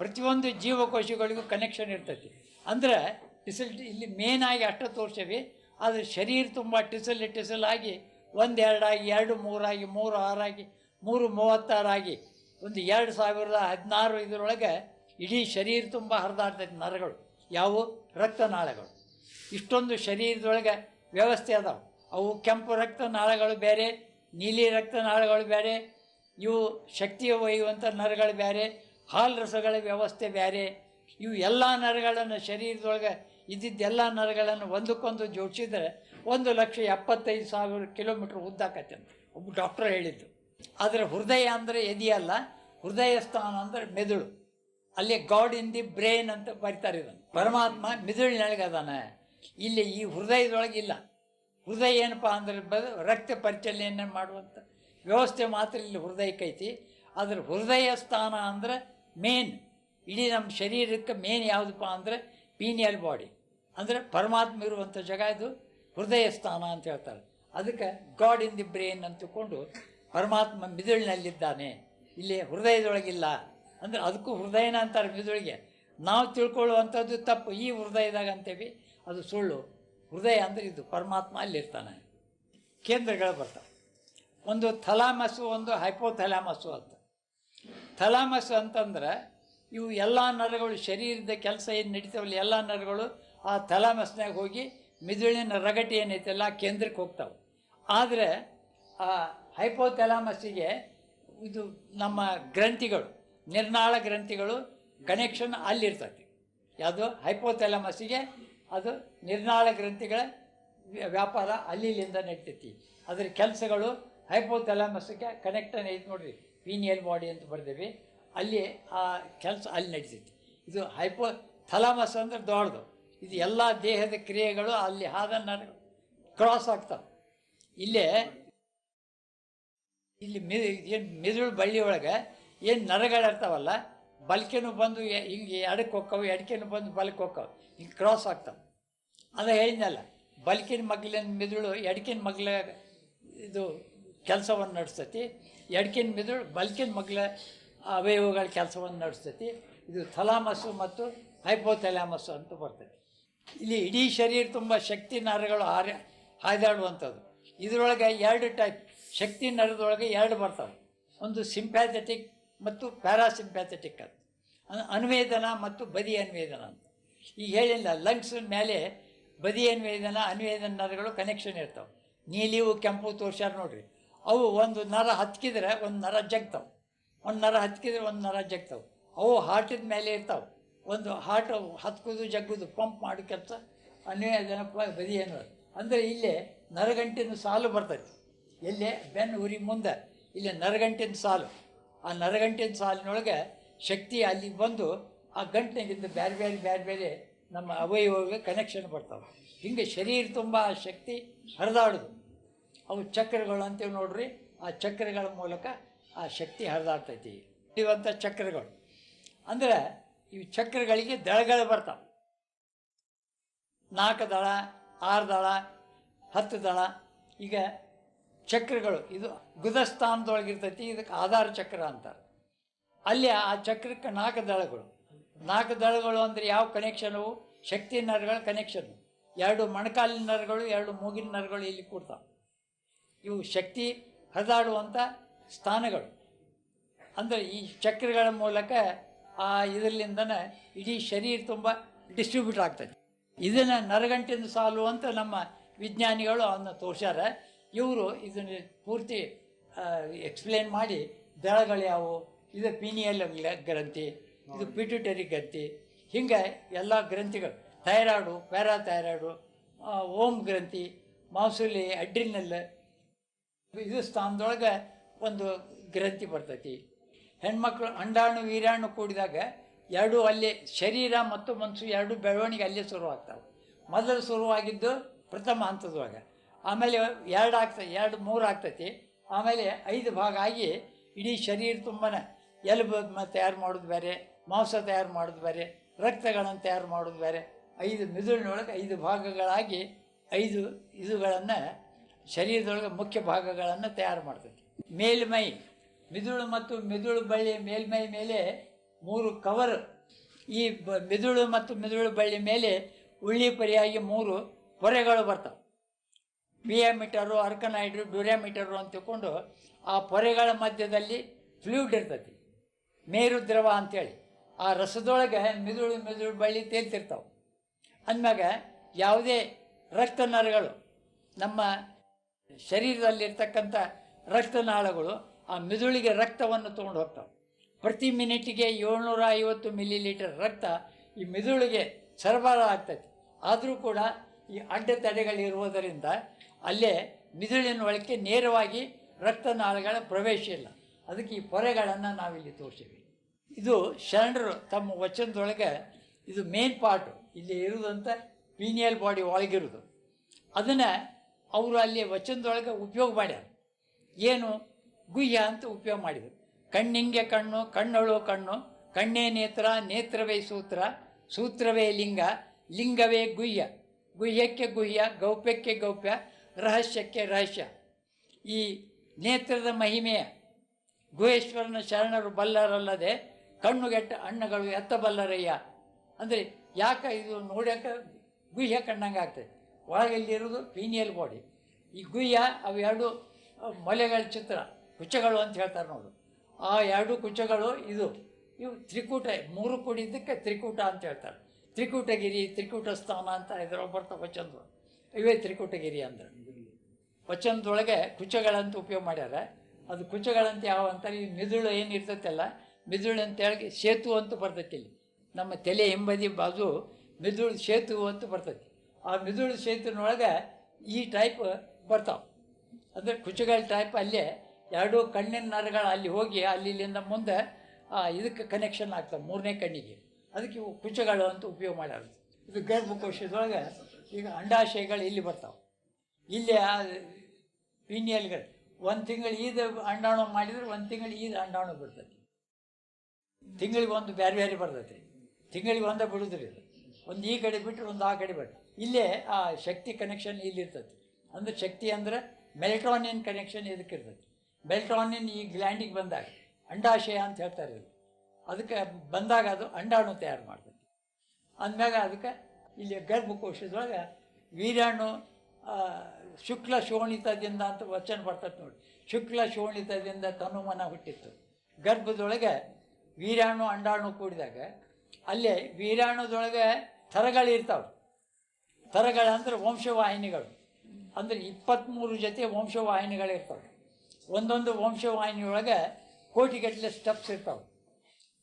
ಪ್ರತಿಯೊಂದು ಜೀವಕೋಶಗಳಿಗೂ ಕನೆಕ್ಷನ್ ಇರ್ತೈತಿ. ಅಂದರೆ ಟಿಸಲ್ ಇಲ್ಲಿ ಮೇನಾಗಿ ಅಷ್ಟು ತೋರಿಸೇವಿ, ಆದರೆ ಶರೀರ ತುಂಬ ಟಿಸಲ್ ಟಿಸಲ್ ಆಗಿ ಒಂದು ಎರಡಾಗಿ ಎರಡು ಮೂರಾಗಿ, ಮೂರು ಆರಾಗಿ, ಮೂರು ಮೂವತ್ತಾರಾಗಿ, ಒಂದು ಎರಡು ಸಾವಿರದ ಹದಿನಾರು ಇದರೊಳಗೆ ಇಡೀ ಶರೀರ ತುಂಬ ಹರಿದಾಡ್ತೈತೆ ನರಗಳು. ಯಾವು? ರಕ್ತನಾಳಗಳು ಇಷ್ಟೊಂದು ಶರೀರದೊಳಗೆ ವ್ಯವಸ್ಥೆ ಅದಾವೆ. ಅವು ಕೆಂಪು ರಕ್ತನಾಳಗಳು ಬೇರೆ, ನೀಲಿ ರಕ್ತನಾಳಗಳು ಬೇರೆ, ಇವು ಶಕ್ತಿಯ ಒಯ್ಯುವಂಥ ನರಗಳು ಬೇರೆ, ಹಾಲು ರಸಗಳ ವ್ಯವಸ್ಥೆ ಬೇರೆ. ಇವು ಎಲ್ಲ ನರಗಳನ್ನು ಶರೀರದೊಳಗೆ ಇದ್ದಿದ್ದೆಲ್ಲ ನರಗಳನ್ನು ಒಂದಕ್ಕೊಂದು ಜೋಡಿಸಿದರೆ ಒಂದು ಲಕ್ಷ ಎಪ್ಪತ್ತೈದು ಸಾವಿರ ಕಿಲೋಮೀಟ್ರ್ ಉದ್ದಾಕತ್ತೆ ಅಂತ ಒಬ್ಬ ಡಾಕ್ಟರ್ ಹೇಳಿದ್ದು. ಆದರೆ ಹೃದಯ ಅಂದರೆ ಎದೆಯಲ್ಲ, ಹೃದಯ ಸ್ಥಾನ ಅಂದರೆ ಮೆದುಳು. ಅಲ್ಲಿ ಗಾಡ್ ಇನ್ ದಿ ಬ್ರೈನ್ ಅಂತ ಬರೀತಾರೆ ಇದನ್ನು. ಪರಮಾತ್ಮ ಮಿದುಳಿನೊಳಗೆ ಅದಾನೆ ಇಲ್ಲಿ ಈ ಹೃದಯದೊಳಗೆ ಇಲ್ಲ. ಹೃದಯ ಏನಪ್ಪ ಅಂದ್ರೆ ಬ ರಕ್ತ ಪರಿಚಲನೆಯನ್ನು ಮಾಡುವಂಥ ವ್ಯವಸ್ಥೆ ಮಾತ್ರ ಇಲ್ಲಿ ಹೃದಯಕ್ಕೈತಿ ಅದ್ರ ಹೃದಯ ಸ್ಥಾನ ಅಂದರೆ ಮೇನ್ ಇಡೀ ನಮ್ಮ ಶರೀರಕ್ಕೆ ಮೇನ್ ಯಾವುದಪ್ಪ ಅಂದರೆ ಪೀನಿಯಲ್ ಬಾಡಿ ಅಂದರೆ ಪರಮಾತ್ಮ ಇರುವಂಥ ಜಾಗ ಇದು ಹೃದಯ ಸ್ಥಾನ ಅಂತ ಹೇಳ್ತಾರೆ. ಅದಕ್ಕೆ ಗಾಡ್ ಇನ್ ದಿ ಬ್ರೈನ್ ಅಂತಕೊಂಡು ಪರಮಾತ್ಮ ಮಿದುಳಿನಲ್ಲಿದ್ದಾನೆ. ಇಲ್ಲಿ ಹೃದಯದೊಳಗಿಲ್ಲ ಅಂದರೆ ಅದಕ್ಕೂ ಹೃದಯನ ಅಂತಾರೆ ಮಿದುಳಿಗೆ ನಾವು ತಿಳ್ಕೊಳ್ಳುವಂಥದ್ದು ತಪ್ಪು. ಈ ಹೃದಯದಾಗ ಅಂತೇವಿ ಅದು ಸುಳ್ಳು. ಹೃದಯ ಅಂದರೆ ಇದು ಪರಮಾತ್ಮ ಅಲ್ಲಿರ್ತಾನೆ. ಕೇಂದ್ರಗಳು ಬರ್ತವೆ. ಒಂದು ಥಲಾಮಸ್ಸು, ಒಂದು ಹೈಪೋಥಲಾಮಸ್ಸು ಅಂತ. ಥಲಾಮಸ್ಸು ಅಂತಂದ್ರೆ ಇವು ಎಲ್ಲ ನರಗಳು, ಶರೀರದ ಕೆಲಸ ಏನು ನಡೀತಾವಲ್ಲ ಎಲ್ಲ ನರಗಳು ಆ ಥಲಾಮಸ್ನಾಗ ಹೋಗಿ ಮಿದುಳಿನ ರಗಟೆ ಏನೈತೆಲ್ಲ ಕೇಂದ್ರಕ್ಕೆ ಹೋಗ್ತಾವೆ. ಆದರೆ ಆ ಹೈಪೋಥಲಾಮಸ್ಸಿಗೆ ಇದು ನಮ್ಮ ಗ್ರಂಥಿಗಳು ನಿರ್ನಾಳ ಗ್ರಂಥಿಗಳು ಕನೆಕ್ಷನ್ ಅಲ್ಲಿರ್ತದೆ. ಯಾವುದು? ಹೈಪೋಥೆಲಮಸ್ಸಿಗೆ ಅದು ನಿರ್ನಾಳ ಗ್ರಂಥಿಗಳ ವ್ಯ- ವ್ಯಾಪಾರ ಅಲ್ಲಿಲ್ಲಿಂದ ನಡೀತೈತಿ ಅದರ ಕೆಲಸಗಳು ಹೈಪೋಥೆಲಮಸ್ಸಿಗೆ ಕನೆಕ್ಟನ್ ಐತೆ ನೋಡ್ರಿ ಪೀನಿಯಲ್ ಬಾಡಿ ಅಂತ ಬರ್ದೇವಿ. ಅಲ್ಲಿ ಆ ಕೆಲಸ ಅಲ್ಲಿ ನಡೀತೈತಿ. ಇದು ಹೈಪೋ ಥಲಾಮಸ್ ಅಂದ್ರೆ ದೊಡ್ಡದು. ಇದು ಎಲ್ಲ ದೇಹದ ಕ್ರಿಯೆಗಳು ಅಲ್ಲಿ ಹಾದ ನರ ಕ್ರಾಸ್ ಆಗ್ತಾವೆ. ಇಲ್ಲೇ, ಇಲ್ಲಿ ಮಿ, ಏನು ಮಿದುಳು ಬಳ್ಳಿ ಒಳಗೆ ಏನು ನರಗಳಿರ್ತಾವಲ್ಲ ಬಲ್ಕೆನೂ ಬಂದು ಹಿಂಗೆ ಎಡಕ್ಕೆ ಹೋಕ್ಕವು, ಎಡಕೆನೂ ಬಂದು ಬಲಕ್ಕೆ ಹೋಕ್ಕವು. ಹಿಂಗೆ ಕ್ರಾಸ್ ಆಗ್ತಾವೆ. ಅದ ಹೇಳಿದ್ನಲ್ಲ, ಬಲ್ಕಿನ ಮಗ್ಲಿನ ಮಿದುಳು, ಎಡಕಿನ ಮಗ್ಲ ಇದು ಕೆಲಸವನ್ನು ನಡೆಸ್ತತಿ ಎಡಕಿನ ಮಿದುಳು, ಬಲ್ಕಿನ ಮಗ್ಲ ಅವಯವಗಳ ಕೆಲಸವನ್ನು ನಡೆಸ್ತತಿ ಇದು ಥಲಾಮಸ್ಸು ಮತ್ತು ಹೈಪೋಥಲಾಮಸ್ಸು ಅಂತ ಬರ್ತದೆ. ಇಲ್ಲಿ ಇಡೀ ಶರೀರ ತುಂಬ ಶಕ್ತಿ ನರಗಳು ಹಾರಿ ಹಾಯ್ದಾಡುವಂಥದ್ದು. ಇದರೊಳಗೆ ಎರಡು ಟೈಪ್ ಶಕ್ತಿ ನರದೊಳಗೆ ಎರಡು ಬರ್ತವೆ. ಒಂದು ಸಿಂಪ್ಯಾಥೆಟಿಕ್ ಮತ್ತು ಪ್ಯಾರಾಸಿಂಪ್ಯಾಥೆಟಿಕ್ ಅಂತ. ಅನ್- ಅನ್ವೇದನ ಮತ್ತು ಬದಿ ಅನ್ವೇದನ ಅಂತ. ಈಗ ಹೇಳಿಲ್ಲ ಲಂಗ್ಸ್ ಮೇಲೆ ಬದಿ ಅನ್ವೇದನ ಅನ್ವೇದನ ನರಗಳು ಕನೆಕ್ಷನ್ ಇರ್ತಾವೆ. ನೀಲಿವು ಕೆಂಪು, ತೋರ್ಸ್ಯಾರ ನೋಡ್ರಿ. ಅವು ಒಂದು ನರ ಹತ್ಕಿದ್ರೆ ಒಂದು ನರ ಜಗ್ತಾವೆ. ಒಂದು ನರ ಹತ್ಕಿದ್ರೆ ಒಂದು ನರ ಜಗ್ತಾವೆ. ಅವು ಹಾರ್ಟಿದ ಮೇಲೆ ಇರ್ತಾವೆ. ಒಂದು ಹಾರ್ಟ್ ಹತ್ಕೋದು, ಜಗ್ಗೋದು ಪಂಪ್ ಮಾಡೋ ಕೆಲಸ ಅನ್ವೇದನ ಬದಿ ಅನ್ನೋದು ಅಂದರೆ ಇಲ್ಲೇ ನರಗಂಟಿನ ಸಾಲು ಬರ್ತೈತಿ ಎಲ್ಲೇ ಬೆನ್ನು ಉರಿ ಮುಂದೆ, ಇಲ್ಲಿ ನರಗಂಟಿನ ಸಾಲು. ಆ ನರಗಂಟಿನ ಸಾಲಿನೊಳಗೆ ಶಕ್ತಿ ಅಲ್ಲಿಗೆ ಬಂದು ಆ ಗಂಟಿನಾಗಿದ್ದ ಬೇರೆ ಬೇರೆ ಬೇರೆ ಬೇರೆ ನಮ್ಮ ಅವಯವಗೆ ಕನೆಕ್ಷನ್ ಬರ್ತಾವೆ. ಹಿಂಗೆ ಶರೀರ ತುಂಬ ಆ ಶಕ್ತಿ ಹರಿದಾಡೋದು. ಅವು ಚಕ್ರಗಳು ಅಂತೀವಿ ನೋಡ್ರಿ, ಆ ಚಕ್ರಗಳ ಮೂಲಕ ಆ ಶಕ್ತಿ ಹರಿದಾಡ್ತೈತಿ. ಇವಂಥ ಚಕ್ರಗಳು. ಅಂದರೆ ಈ ಚಕ್ರಗಳಿಗೆ ದಳಗಳು ಬರ್ತಾವೆ. ನಾಲ್ಕು ದಳ, ಆರು ದಳ, ಹತ್ತು ದಳ, ಈಗ ಚಕ್ರಗಳು, ಇದು ಗುದಸ್ಥಾನದೊಳಗಿರ್ತೈತಿ, ಇದಕ್ಕೆ ಆಧಾರ ಚಕ್ರ ಅಂತಾರೆ. ಅಲ್ಲಿ ಆ ಚಕ್ರಕ್ಕೆ ನಾಲ್ಕು ದಳಗಳು. ನಾಲ್ಕು ದಳಗಳು ಅಂದರೆ ಯಾವ ಕನೆಕ್ಷನು ಶಕ್ತಿ ನರಗಳ ಕನೆಕ್ಷನ್ ಎರಡು ಮೊಣಕಾಲಿನ ನರಗಳು, ಎರಡು ಮೂಗಿನ ನರಗಳು ಇಲ್ಲಿ ಕೂಡ್ತಾವೆ. ಇವು ಶಕ್ತಿ ಹರಿದಾಡುವಂಥ ಸ್ಥಾನಗಳು. ಅಂದರೆ ಈ ಚಕ್ರಗಳ ಮೂಲಕ ಆ ಇದರಲ್ಲಿಂದನೇ ಇಡೀ ಶರೀರ ತುಂಬ ಡಿಸ್ಟ್ರಿಬ್ಯೂಟ್ ಆಗ್ತದೆ ಇದನ್ನು ನರಗಂಟಿನ ಸಾಲು ಅಂತ ನಮ್ಮ ವಿಜ್ಞಾನಿಗಳು ಅವನ್ನ ತೋರ್ಸ್ಯಾರ. ಇವರು ಇದನ್ನು ಪೂರ್ತಿ ಎಕ್ಸ್ಪ್ಲೇನ್ ಮಾಡಿ ದಳಗಳು ಯಾವುವು ಇದು ಪೀನಿಯಲ್ ಗ್ರಂಥಿ ಇದು ಪಿಟ್ಯೂಟರಿ ಗ್ರಂಥಿ ಹಿಂಗೆ ಎಲ್ಲ ಗ್ರಂಥಿಗಳು. ಥೈರಾಯ್ಡು ಪ್ಯಾರಾಥೈರಾಯ್ಡು ಥೈರಾಯ್ಡು ಓಮ್ ಗ್ರಂಥಿ ಮಾಂಸುಲಿ ಅಡ್ರಿನಲ್ ಇದು ಸ್ಥಾನದೊಳಗೆ ಒಂದು ಗ್ರಂಥಿ ಬರ್ತೈತಿ. ಹೆಣ್ಮಕ್ಳು ಅಂಡಾಣು ವೀರಾಣು ಕೂಡಿದಾಗ ಎರಡೂ ಅಲ್ಲಿ ಶರೀರ ಮತ್ತು ಮನಸ್ಸು ಎರಡು ಬೆಳವಣಿಗೆ ಅಲ್ಲೇ ಶುರುವಾಗ್ತವೆ. ಮೊದಲು ಶುರುವಾಗಿದ್ದು ಪ್ರಥಮ ಹಂತದೊಳಗೆ. ಆಮೇಲೆ ಎರಡು ಆಗ್ತದೆ ಎರಡು ಮೂರು ಆಗ್ತೈತಿ. ಆಮೇಲೆ ಐದು ಭಾಗ ಆಗಿ ಇಡೀ ಶರೀರ ತುಂಬಾ ಎಲುಬು ಮ- ತಯಾರು ಮಾಡೋದು ಬೇರೆ, ಮಾಂಸ ತಯಾರು ಮಾಡೋದು ಬೇರೆ, ರಕ್ತಗಳನ್ನು ತಯಾರು ಮಾಡೋದು ಬೇರೆ. ಐದು ಮಿದುಳಿನೊಳಗೆ ಐದು ಭಾಗಗಳಾಗಿ ಐದು ಇದುಗಳನ್ನು ಶರೀರದೊಳಗೆ ಮುಖ್ಯ ಭಾಗಗಳನ್ನು ತಯಾರು ಮಾಡ್ತೈತಿ. ಮೇಲ್ಮೈ, ಮಿದುಳು ಮತ್ತು ಮಿದುಳು ಬಳ್ಳಿ ಮೇಲ್ಮೈ ಮೇಲೆ ಮೂರು ಕವರ್ ಈ ಮಿದುಳು ಮತ್ತು ಮಿದುಳು ಬಳ್ಳಿ ಮೇಲೆ ಉಳ್ಳಿ ಪರಿಯಾಗಿ ಮೂರು ಪೊರೆಗಳು ಬರ್ತವೆ. ಪಿಯಾಮೀಟರು ಅರ್ಕನೈಡ್ರು ಡ್ಯೂರಾಮೀಟರು ಅಂತ ತಿಳ್ಕೊಂಡು ಆ ಪೊರೆಗಳ ಮಧ್ಯದಲ್ಲಿ ಫ್ಲೂಯಿಡ್ ಇರ್ತೈತಿ ಮೇರು ದ್ರವ ಅಂತೇಳಿ. ಆ ರಸದೊಳಗೆ ಮಿದುಳು ಮಿದುಳು ಬಳ್ಳಿ ತೇಲ್ತಿರ್ತಾವೆ. ಅಂದಮ್ಯಾಗ ಯಾವುದೇ ರಕ್ತ ನರಗಳು ನಮ್ಮ ಶರೀರದಲ್ಲಿರ್ತಕ್ಕಂಥ ರಕ್ತನಾಳಗಳು ಆ ಮಿದುಳಿಗೆ ರಕ್ತವನ್ನು ತೊಗೊಂಡು ಹೋಗ್ತಾವೆ. ಪ್ರತಿ ಮಿನಿಟಿಗೆ ಏಳ್ನೂರ ಐವತ್ತು ಮಿಲಿ ಲೀಟರ್ ರಕ್ತ ಈ ಮಿದುಳಿಗೆ ಸರಬರಾಜು ಆಗ್ತೈತಿ ಆದರೂ ಕೂಡ ಈ ಅಡ್ಡತಡೆಗಳಿರುವುದರಿಂದ ಅಲ್ಲೇ ಮಿದುಳಿನ ಒಳಕ್ಕೆ ನೇರವಾಗಿ ರಕ್ತನಾಳಗಳ ಪ್ರವೇಶ ಇಲ್ಲ. ಅದಕ್ಕೆ ಈ ಪೊರೆಗಳನ್ನು ನಾವಿಲ್ಲಿ ತೋರಿಸಿವಿ. ಇದು ಶರಣರು ತಮ್ಮ ವಚನದೊಳಗೆ ಇದು ಮೇನ್ ಪಾರ್ಟು ಇಲ್ಲಿ ಇರುವುದಂತ ಪೀನಿಯಲ್ ಬಾಡಿ ಒಳಗಿರೋದು. ಅದನ್ನು ಅವರು ಅಲ್ಲಿ ವಚನದೊಳಗೆ ಉಪಯೋಗ ಮಾಡ್ಯಾರ. ಏನು? ಗುಹ್ಯ ಅಂತ ಉಪಯೋಗ ಮಾಡಿದರು. ಕಣ್ಣಿಂಗೆ ಕಣ್ಣು, ಕಣ್ಣಳು ಕಣ್ಣು, ಕಣ್ಣೇ ನೇತ್ರ, ನೇತ್ರವೇ ಸೂತ್ರ, ಸೂತ್ರವೇ ಲಿಂಗ, ಲಿಂಗವೇ ಗುಹ್ಯ. ಗುಹ್ಯಕ್ಕೆ ಗುಹ್ಯ, ಗೌಪ್ಯಕ್ಕೆ ಗೌಪ್ಯ ರಹಸ್ಯಕ್ಕೆ ರಹಸ್ಯ. ಈ ನೇತ್ರದ ಮಹಿಮೆಯ ಗುಹೇಶ್ವರನ ಶರಣರು ಬಲ್ಲರಲ್ಲದೆ ಕಣ್ಣುಗೆಟ್ಟ ಅಣ್ಣಗಳು ಎತ್ತಬಲ್ಲರಯ್ಯ ಅಂದರೆ ಯಾಕೆ ಇದು ನೋಡ್ಯಾಕೆ ಗುಹ್ಯ ಕಣ್ಣಂಗೆ ಆಗ್ತದೆ. ಒಳಗೆ ಇಲ್ಲಿರೋದು ಪೀನಿಯಲ್ ಬಾಡಿ. ಈ ಗುಹ್ಯ ಅವೆರಡು ಎರಡು ಮೊಲೆಗಳ ಚಿತ್ರ ಕುಚಗಳು ಅಂತ ಹೇಳ್ತಾರೆ ನೋಡು. ಆ ಎರಡು ಕುಚಗಳು ಇದು, ಇವು ತ್ರಿಕೂಟ, ಮೂರು ಕೂಡಿದ್ದಕ್ಕೆ ತ್ರಿಕೂಟ ಅಂತ ಹೇಳ್ತಾರೆ. ತ್ರಿಕೂಟಗಿರಿ ತ್ರಿಕೂಟ ಸ್ಥಾನ ಅಂತ ಇದ್ರೊಬ್ಬರ್ತ ವಚನದೊಳಗೆ ಇವೇ ತ್ರಿಕೂಟಗಿರಿ ಅಂದ್ರೆ. ವಚನದೊಳಗೆ ಕುಚಗಳಂತ ಉಪಯೋಗ ಮಾಡ್ಯಾರ. ಅದು ಕುಚಗಳಂತ ಯಾವ ಅಂತಾರೆ ಈ ಮಿದುಳು ಏನು ಇರ್ತೈತಲ್ಲ, ಮಿದುಳು ಅಂತೇಳಿ ಸೇತು ಅಂತ ಬರ್ತೈತಿ ಇಲ್ಲಿ. ನಮ್ಮ ತಲೆ ಹಿಂಬದಿ ಬಾಜು ಮಿದುಳು ಸೇತು ಅಂತ ಬರ್ತೈತಿ. ಆ ಮಿದುಳು ಸೇತುವಿನೊಳಗೆ ಈ ಟೈಪ್ ಬರ್ತಾವೆ. ಅಂದರೆ ಕುಚಗಳ ಟೈಪ್ ಅಲ್ಲೇ ಎರಡೂ ಕಣ್ಣಿನ ನರಗಳು ಅಲ್ಲಿ ಹೋಗಿ ಅಲ್ಲಿ ಇಲ್ಲಿಂದ ಮುಂದೆ ಇದಕ್ಕೆ ಕನೆಕ್ಷನ್ ಆಗ್ತವೆ ಮೂರನೇ ಕಣ್ಣಿಗೆ. ಅದಕ್ಕೆ ಕುಚಗಳು ಅಂತ ಉಪಯೋಗ ಮಾಡ್ಯಾರ. ಇದು ಗರ್ಭಕೋಶದೊಳಗೆ ಈಗ ಅಂಡಾಶಯಗಳು ಇಲ್ಲಿ ಬರ್ತಾವೆ. ಇಲ್ಲಿ ಪೀನಿಯಲ್ಗಳು ಒಂದು ತಿಂಗಳು ಈದ ಅಂಡಾಣು ಮಾಡಿದ್ರೆ ಒಂದು ತಿಂಗಳು ಈದ ಅಂಡಾಣು ಬಿಡ್ತೈತಿ ತಿಂಗಳಿಗೆ ಒಂದು ಬೇರೆ ಬೇರೆ ಬರ್ತೈತಿ ತಿಂಗಳಿಗೆ ಒಂದೇ ಬಿಡುದ್ರಿ ಇದು ಒಂದು ಈ ಕಡೆ ಬಿಟ್ಟರೆ ಒಂದು ಆ ಕಡೆ ಬಿಟ್ಟು ಇಲ್ಲೇ ಆ ಶಕ್ತಿ ಕನೆಕ್ಷನ್ ಇಲ್ಲಿರ್ತೈತಿ. ಅಂದ್ರೆ ಶಕ್ತಿ ಅಂದ್ರೆ ಮೆಲ್ಟ್ರಾನಿನ್ ಕನೆಕ್ಷನ್ ಇದಕ್ಕೆ ಇರ್ತೈತಿ ಮೆಲ್ಟ್ರಾನಿನ್ ಈ ಗ್ಲ್ಯಾಂಡಿಗೆ ಬಂದಾಗ, ಅಂಡಾಶಯ ಅಂತ ಹೇಳ್ತಾರೆ ಇಲ್ಲಿ. ಅದಕ್ಕೆ ಬಂದಾಗ ಅದು ಅಂಡಾಣು ತಯಾರು ಮಾಡ್ತೈತಿ. ಅಂದಮ್ಯಾಗ ಅದಕ್ಕೆ ಇಲ್ಲಿ ಗರ್ಭಕೋಶದೊಳಗೆ ವೀರಾಣು ಶುಕ್ಲ ಶೋಣಿತದಿಂದ ಅಂತ ವಚನ ಬರ್ತದೆ ನೋಡಿ. ಶುಕ್ಲ ಶೋಣಿತದಿಂದ ತನುಮನ ಹುಟ್ಟಿತ್ತು. ಗರ್ಭದೊಳಗೆ ವೀರಾಣು ಅಂಡಾಣು ಕೂಡಿದಾಗ ಅಲ್ಲೇ ವೀರಾಣುದೊಳಗೆ ಥರಗಳಿರ್ತಾವೆ ಥರಗಳಂದ್ರೆ ವಂಶವಾಹಿನಿಗಳು. ಅಂದರೆ ಇಪ್ಪತ್ತ್ಮೂರು ಜೊತೆ ವಂಶವಾಹಿನಿಗಳಿರ್ತವೆ ಒಂದೊಂದು ವಂಶವಾಹಿನಿಯೊಳಗೆ ಕೋಟಿಗಟ್ಟಲೆ ಸ್ಟೆಪ್ಸ್ ಇರ್ತಾವೆ.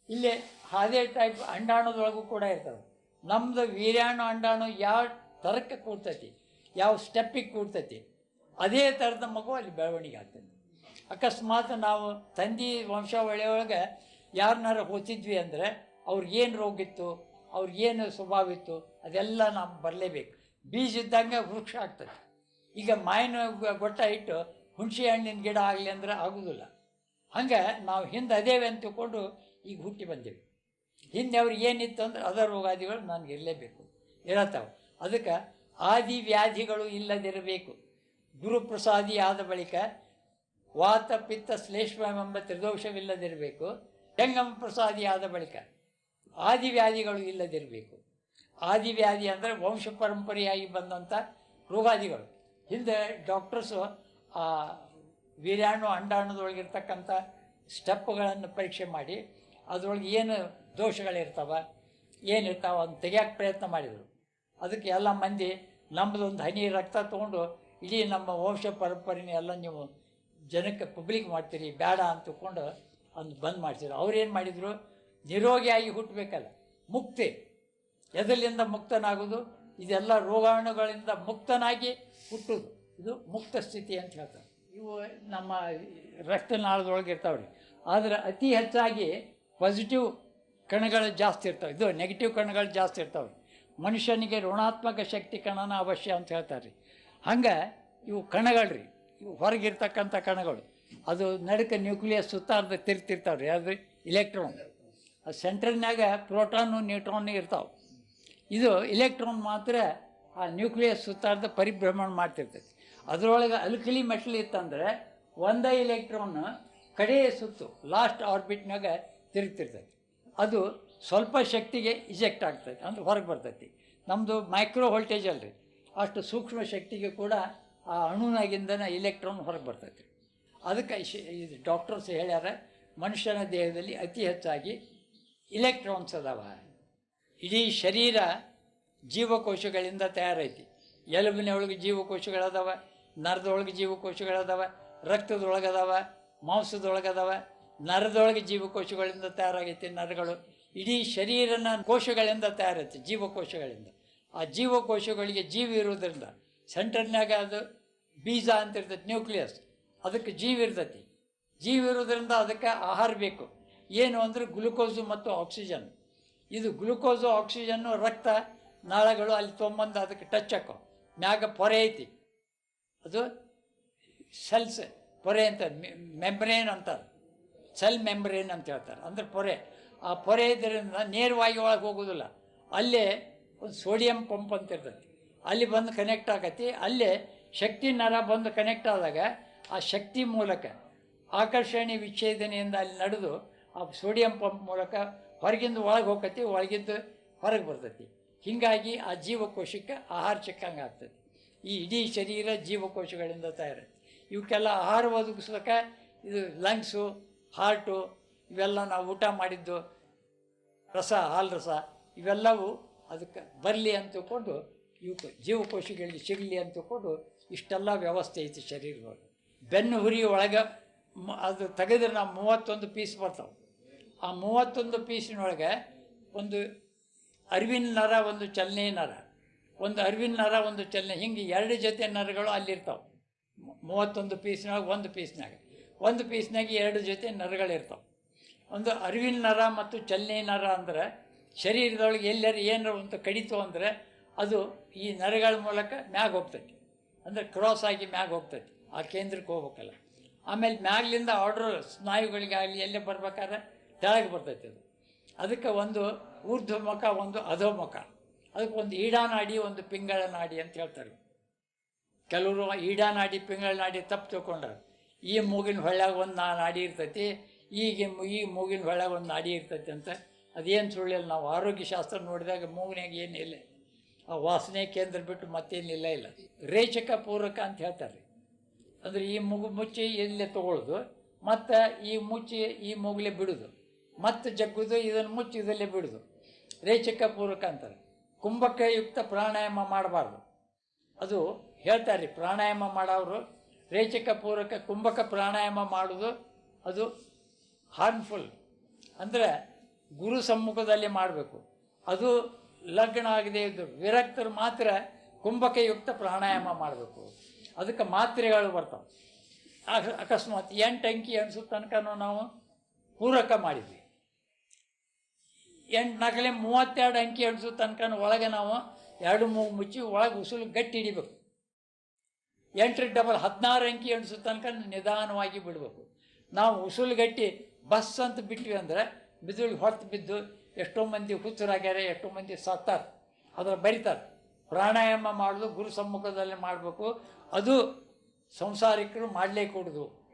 ಇಲ್ಲಿ ಅದೇ ಟೈಪ್ ಅಂಡಾಣುದೊಳಗೂ ಕೂಡ ಇರ್ತವೆ. ನಮ್ಮದು ವೀರಾಣು ಅಂಡಾಣು ಯಾವ ಥರಕ್ಕೆ ಕೂಡ್ತೈತಿ ಯಾವ ಸ್ಟೆಪ್ಪಿಗೆ ಕೂಡ್ತೈತಿ? ಅದೇ ಥರದ ಮಗು ಅಲ್ಲಿ ಬೆಳವಣಿಗೆ ಆಗ್ತದೆ ಅಕಸ್ಮಾತ್ ನಾವು ತಂದೆ ವಂಶಾವಳಿಯೊಳಗೆ ಯಾರನ್ನಾರು ಹೋತಿದ್ವಿ ಅಂದರೆ ಅವ್ರಿಗೇನು ರೋಗ ಇತ್ತು ಅವ್ರಿಗೇನು ಸ್ವಭಾವ ಇತ್ತು, ಅದೆಲ್ಲ ನಾವು ಬರಲೇಬೇಕು. ಬೀಜ ಇದ್ದಂಗೆ ವೃಕ್ಷ ಆಗ್ತದೆ ಈಗ ಮಾವಿನ ಗ- ಗೊಟ್ಟ ಇಟ್ಟು ಹುಣಸೆ ಹಣ್ಣಿನ ಗಿಡ ಆಗಲಿ ಅಂದ್ರೆ ಆಗೋದಿಲ್ಲ. ಹಂಗೆ ನಾವು ಹಿಂದೆ ಅದೇವೆ ಅಂತ ತಿಳ್ಕೊಂಡು ಈಗ ಹುಟ್ಟಿ ಬಂದೇವೆ. ಹಿಂದೆ ಅವ್ರಿಗೆ ಏನಿತ್ತು ಅಂದ್ರೆ ಅದರ ರೋಗಾದಿಗಳು ನನಗೆ ಇರಲೇಬೇಕು. ಇರತ್ತವೆ ಅದಕ್ಕೆ ಆದಿ ವ್ಯಾಧಿಗಳು ಇಲ್ಲದಿರಬೇಕು. ಗುರುಪ್ರಸಾದಿ ಆದ ಬಳಿಕ ವಾತ, ಪಿತ್ತ ಶ್ಲೇಷ್ಮವೆಂಬ ತ್ರಿದೋಷವಿಲ್ಲದಿರಬೇಕು. ಜಂಗಮ ಪ್ರಸಾದಿ ಆದ ಬಳಿಕ ಆದಿ ವ್ಯಾಧಿಗಳು ಇಲ್ಲದಿರಬೇಕು. ಆದಿ ವ್ಯಾಧಿ ಅಂದರೆ ವಂಶ ಪರಂಪರೆಯಾಗಿ ಬಂದಂಥ ರೋಗಾದಿಗಳು. ಹಿಂದೆ ಡಾಕ್ಟರ್ಸು ಆ ವೀರ್ಯಾಣು ಅಂಡಾಣದೊಳಗಿರ್ತಕ್ಕಂಥ ಸ್ಟೆಪ್ಗಳನ್ನು ಪರೀಕ್ಷೆ ಮಾಡಿ, ಅದರೊಳಗೆ ಏನು ದೋಷಗಳಿರ್ತಾವ, ಏನಿರ್ತಾವ ಅಂತ ತೆಗಿಯೋಕೆ ಪ್ರಯತ್ನ ಮಾಡಿದರು. ಅದಕ್ಕೆ ಎಲ್ಲ ಮಂದಿ ನಮ್ಮದೊಂದು ಹನಿ ರಕ್ತ ತೊಗೊಂಡು ಇಡೀ ನಮ್ಮ ವಂಶ ಪರಂಪರೆನ ಎಲ್ಲ ನೀವು ಜನಕ್ಕೆ ಪಬ್ಲಿಕ್ ಮಾಡ್ತೀರಿ, ಬೇಡ ಅಂತಕೊಂಡು ಅಂದು ಬಂದ್ ಮಾಡ್ತೀರಿ ಅವ್ರೇನು ಮಾಡಿದರು? ನಿರೋಗಿಯಾಗಿ ಹುಟ್ಟಬೇಕಲ್ಲ ಮುಕ್ತಿ. ಎದರಿಂದ ಮುಕ್ತನಾಗೋದು ಇದೆಲ್ಲ ರೋಗಾಣುಗಳಿಂದ ಮುಕ್ತನಾಗಿ ಹುಟ್ಟುದು ಇದು ಮುಕ್ತ ಸ್ಥಿತಿ ಅಂತ ಹೇಳ್ತಾರೆ. ಇವು ನಮ್ಮ ರಕ್ತನಾಳದೊಳಗೆ ಇರ್ತಾವ್ರಿ. ಆದರೆ ಅತಿ ಹೆಚ್ಚಾಗಿ ಪಾಸಿಟಿವ್ ಕಣಗಳು ಜಾಸ್ತಿ ಇರ್ತಾವೆ. ಇದು ನೆಗೆಟಿವ್ ಕಣಗಳು ಜಾಸ್ತಿ ಇರ್ತಾವೆ ಮನುಷ್ಯನಿಗೆ ಋಣಾತ್ಮಕ ಶಕ್ತಿ ಕಣನ ಅವಶ್ಯ ಅಂತ ಹೇಳ್ತಾರೆ. ರೀ ಹಂಗೆ ಇವು ಕಣಗಳು ರೀ ಇವು ಹೊರಗಿರ್ತಕ್ಕಂಥ ಕಣಗಳು. ಅದು ನಡುಕ ನ್ಯೂಕ್ಲಿಯಸ್ ಸುತ್ತಾರ್ದ ತಿರ್ತಿರ್ತಾವೆ ರೀ ಅದು ಇಲೆಕ್ಟ್ರಾನ್ ಅದು ಸೆಂಟ್ರಲ್ನಾಗ ಪ್ರೋಟಾನು, ನ್ಯೂಟ್ರಾನು ಇರ್ತಾವೆ. ಇದು ಇಲೆಕ್ಟ್ರಾನ್ ಮಾತ್ರ ಆ ನ್ಯೂಕ್ಲಿಯಸ್ ಸುತ್ತಾರ್ದ ಪರಿಭ್ರಮಣ ಮಾಡ್ತಿರ್ತೈತಿ. ಅದರೊಳಗೆ ಅಲ್ಕಲಿ ಮೆಟಲ್ ಇತ್ತಂದರೆ ಒಂದೇ ಇಲೆಕ್ಟ್ರಾನ್ ಕಡೆಯ ಸುತ್ತು, ಲಾಸ್ಟ್ ಆರ್ಬಿಟ್ನಾಗ ತಿರುಗ್ತಿರ್ತೈತಿ. ಅದು ಸ್ವಲ್ಪ ಶಕ್ತಿಗೆ ಇಜೆಕ್ಟ್ ಆಗ್ತೈತಿ ಅಂದ್ರೆ ಹೊರಗೆ ಬರ್ತೈತಿ. ನಮ್ಮದು ಮೈಕ್ರೋ ವೋಲ್ಟೇಜ್ ಅಲ್ರಿ. ಅಷ್ಟು ಸೂಕ್ಷ್ಮ ಶಕ್ತಿಗೆ ಕೂಡ ಆ ಅಣುನಾಗಿಂದನೇ ಇಲೆಕ್ಟ್ರಾನ್ ಹೊರಗೆ ಬರ್ತೈತಿ. ಅದಕ್ಕೆ ಇದು ಡಾಕ್ಟರ್ಸ್ ಹೇಳ್ಯಾರ, ಮನುಷ್ಯನ ದೇಹದಲ್ಲಿ ಅತಿ ಹೆಚ್ಚಾಗಿ ಇಲೆಕ್ಟ್ರಾನ್ಸ್ ಅದಾವ. ಇಡೀ ಶರೀರ ಜೀವಕೋಶಗಳಿಂದ ತಯಾರೈತಿ. ಎಲುಬಿನೊಳಗೆ ಜೀವಕೋಶಗಳದಾವ, ನರದೊಳಗೆ ಜೀವಕೋಶಗಳದಾವ, ರಕ್ತದೊಳಗದಾವ, ಮಾಂಸದೊಳಗದಾವ ನರದೊಳಗೆ ಜೀವಕೋಶಗಳಿಂದ ತಯಾರಾಗೈತಿ ನರಗಳು. ಇಡೀ ಶರೀರನ ಕೋಶಗಳಿಂದ ತಯಾರೈತಿ ಜೀವಕೋಶಗಳಿಂದ. ಆ ಜೀವಕೋಶಗಳಿಗೆ ಜೀವ ಇರೋದ್ರಿಂದ ಸೆಂಟರ್ನಾಗ ಅದು ಬೀಜ ಅಂತ ಇರ್ತೈತಿ ನ್ಯೂಕ್ಲಿಯಸ್. ಅದಕ್ಕೆ ಜೀವ ಇರ್ತೈತಿ. ಜೀವ ಇರೋದ್ರಿಂದ ಅದಕ್ಕೆ ಆಹಾರ ಬೇಕು. ಏನು ಅಂದರೆ ಗ್ಲುಕೋಸು ಮತ್ತು ಆಕ್ಸಿಜನ್. ಇದು ಗ್ಲುಕೋಸು, ಆಕ್ಸಿಜನ್ನು, ರಕ್ತ, ನಾಳಗಳು ಅಲ್ಲಿ ತೊಂಬಂದು ಅದಕ್ಕೆ ಟಚ್ ಹಾಕೋ. ಮ್ಯಾಗ ಪೊರೆ ಐತಿ. ಅದು ಸೆಲ್ಸ್, ಪೊರೆ ಅಂತ ಮೆಂಬ್ರೇನ್ ಅಂತಾರೆ. ಸೆಲ್ ಮೆಂಬ್ರೇನ್ ಅಂತ ಹೇಳ್ತಾರೆ. ಅಂದ್ರೆ ಪೊರೆ. ಆ ಪೊರೆ ಇದರಿಂದ ನೇರವಾಗಿ ಒಳಗೆ ಹೋಗೋದಿಲ್ಲ. ಅಲ್ಲೇ ಒಂದು ಸೋಡಿಯಂ ಪಂಪ್ ಅಂತ ಇರ್ತೈತಿ ಅಲ್ಲಿ ಬಂದು ಕನೆಕ್ಟ್ ಆಗತಿ ಅಲ್ಲೇ ಶಕ್ತಿ ನರ ಬಂದು ಕನೆಕ್ಟ್ ಆದಾಗ ಆ ಶಕ್ತಿ ಮೂಲಕ ಆಕರ್ಷಣೆ ವಿಚ್ಛೇದನೆಯಿಂದ ಅಲ್ಲಿ ನಡೆದು ಆ ಸೋಡಿಯಂ ಪಂಪ್ ಮೂಲಕ ಹೊರಗಿಂದ ಒಳಗೆ ಹೋಗತಿ ಒಳಗಿದ್ದು ಹೊರಗೆ ಬರ್ತೈತಿ ಹೀಗಾಗಿ ಆ ಜೀವಕೋಶಕ್ಕೆ ಆಹಾರ ಸಿಕ್ಕಂಗೆ ಆಗ್ತದೆ. ಈ ಇಡೀ ಶರೀರ ಜೀವಕೋಶಗಳಿಂದ ತಯಾರೈತಿ ಇವಕ್ಕೆಲ್ಲ ಆಹಾರ ಒದಗಿಸೋಕೆ ಇದು ಲಂಗ್ಸು ಹಾರ್ಟು, ಇವೆಲ್ಲ ನಾವು ಊಟ ಮಾಡಿದ್ದು, ರಸ, ಹಾಲು ರಸ, ಇವೆಲ್ಲವೂ ಅದಕ್ಕೆ ಬರಲಿ ಅಂತ ಇವು ಇವಕ್ಕೆ ಜೀವಕೋಶಗಳಿಗೆ ಸಿಗಲಿ ಅಂತ ತಿಳ್ಕೊಂಡು ಇಷ್ಟೆಲ್ಲ ವ್ಯವಸ್ಥೆ ಐತಿ ಶರೀರದೊಳಗೆ. ಬೆನ್ನು ಹುರಿ ಒಳಗೆ ಅದು ತೆಗೆದ್ರೆ ನಾವು ಮೂವತ್ತೊಂದು ಪೀಸ್ ಬರ್ತಾವೆ. ಆ ಮೂವತ್ತೊಂದು ಪೀಸಿನೊಳಗೆ ಒಂದು ಅರಿವಿನ ನರ, ಒಂದು ಚಲನೆ ನರ. ಒಂದು ಅರಿವಿನ ನರ, ಒಂದು ಚಲನೆ. ಹಿಂಗೆ ಎರಡು ಜೊತೆ ನರಗಳು ಅಲ್ಲಿರ್ತಾವೆ. ಮೂವತ್ತೊಂದು ಪೀಸ್ನೊಳಗೆ ಒಂದು ಪೀಸ್ನಾಗ ಒಂದು ಪೀಸ್ನಾಗೆ ಎರಡು ಜೊತೆ ನರಗಳಿರ್ತಾವೆ ಒಂದು ಅರಿವಿನ ನರ ಮತ್ತು ಚಲನೆ ನರ ಅಂದ್ರೆ ಶರೀರದೊಳಗೆ ಎಲ್ಲರ ಏನಾರ ಒಂದು ಕಡಿತು ಅಂದರೆ ಅದು ಈ ನರಗಳ ಮೂಲಕ ಮ್ಯಾಗ ಹೋಗ್ತೈತಿ. ಅಂದರೆ ಕ್ರಾಸ್ ಆಗಿ ಮ್ಯಾಗ ಹೋಗ್ತೈತಿ. ಆ ಕೇಂದ್ರಕ್ಕೆ ಹೋಗ್ಬೇಕಲ್ಲ. ಆಮೇಲೆ ಮ್ಯಾಗ್ಲಿಂದ ಆರ್ಡ್ರ್ ಸ್ನಾಯುಗಳಿಗಾಗಲಿ ಎಲ್ಲೇ ಬರ್ಬೇಕಾದ್ರೆ ತೆಳಗೆ ಬರ್ತೈತಿ ಅದು. ಅದಕ್ಕೆ ಒಂದು ಊರ್ಧ್ವಮುಖ, ಒಂದು ಅಧೋಮುಖ. ಅದಕ್ಕೆ ಒಂದು ಈಡಾನಾಡಿ, ಒಂದು ಪಿಂಗಳ ನಾಡಿ ಅಂತ ಹೇಳ್ತಾರೆ. ಕೆಲವರು ಈಡಾನಾಡಿ ಪಿಂಗಳ ನಾಡಿ ತಪ್ಪು ತಿಳ್ಕೊಂಡಾರ. ಈ ಮೂಗಿನ ಹೊಳ್ಯಾಗ ಒಂದು ನಾನು ನಾಡಿ ಇರ್ತೈತಿ, ಈಗ ಈ ಮೂಗಿನ ಹೊಳ್ಯಾಗ ಒಂದು ನಾಡಿ ಇರ್ತೈತಿ ಅಂತ ಅದೇನು ಸುಳ್ಳಿಲ್ಲ. ನಾವು ಆರೋಗ್ಯ ಶಾಸ್ತ್ರ ನೋಡಿದಾಗ ಮೂಗಿನಾಗ ಏನಿಲ್ಲ ಆ ವಾಸನೆ ಕೇಂದ್ರ ಬಿಟ್ಟು ಮತ್ತೇನಿಲ್ಲ ಇಲ್ಲ ರೇಚಕ ಪೂರಕ ಅಂತ ಹೇಳ್ತಾರೆ ಅಂದರೆ ಈ ಮುಗು ಮುಚ್ಚಿ ಎಲ್ಲೇ ತೊಗೊಳ್ಳೋದು ಮತ್ತು ಈ ಮುಚ್ಚಿ ಈ ಮೂಗಲೇ ಬಿಡೋದು. ಮತ್ತೆ ಜಗ್ಗುದು, ಇದನ್ನು ಮುಚ್ಚಿ ಇದಲ್ಲೇ ಬಿಡೋದು. ರೇಚಕ ಪೂರಕ ಅಂತಾರೆ. ಕುಂಭಕ್ಕೆ ಯುಕ್ತ ಪ್ರಾಣಾಯಾಮ ಮಾಡಬಾರ್ದು. ಅದು ಹೇಳ್ತಾರೆ ಪ್ರಾಣಾಯಾಮ ಮಾಡೋರು ರೇಚಕ ಪೂರಕ ಕುಂಭಕ ಪ್ರಾಣಾಯಾಮ ಮಾಡೋದು ಅದು ಹಾರ್ಮ್ಫುಲ್ ಅಂದರೆ ಗುರು ಸಮ್ಮುಖದಲ್ಲಿ ಮಾಡಬೇಕು. ಅದು ಲಗ್ನ ಆಗದೆ ಇದ್ದು ವಿರಕ್ತರು ಮಾತ್ರ ಕುಂಭಕಯುಕ್ತ ಪ್ರಾಣಾಯಾಮ ಮಾಡಬೇಕು. ಅದಕ್ಕೆ ಮಾತ್ರೆಗಳು ಬರ್ತಾವೆ. ಅಕ- ಅಕಸ್ಮಾತ್ ಎಂಟು ಅಂಕಿ ಅನಿಸೋ ತನಕನೂ ನಾವು ಪೂರಕ ಮಾಡಿದ್ವಿ. ಎಂಟು ನಕಲೆ ಮೂವತ್ತೆರಡು ಅಂಕಿ ಅನಿಸೋ ತನಕ ಒಳಗೆ ನಾವು ಎರಡು ಮೂಗು ಮುಚ್ಚಿ ಒಳಗೆ ಉಸಿಲು ಗಟ್ಟಿ ಹಿಡಿಬೇಕು. ಎಂಟ್ರಿ ಡಬಲ್ ಹದಿನಾರು ಅಂಕಿ ಎಣಿಸೋ ತನಕ ನಿಧಾನವಾಗಿ ಬಿಡಬೇಕು. ನಾವು ಉಸುಲುಗಟ್ಟಿ ಬಸ್ ಅಂತ ಬಿಟ್ವಿ ಅಂದರೆ ಬಿದುಳಿಗೆ ಹೊತ್ತು ಬಿದ್ದು ಎಷ್ಟೋ ಮಂದಿ ಹುಚ್ಚರಾಗ್ಯಾರೆ, ಎಷ್ಟೋ ಮಂದಿ ಸತ್ತಾರೆ ಅದರ ಬರಿತಾರೆ. ಪ್ರಾಣಾಯಾಮ ಮಾಡೋದು ಗುರು ಸಮ್ಮುಖದಲ್ಲಿ ಮಾಡಬೇಕು. ಅದು ಸಂಸಾರಿಕರು ಮಾಡಲೇ ಕೊಡೋದು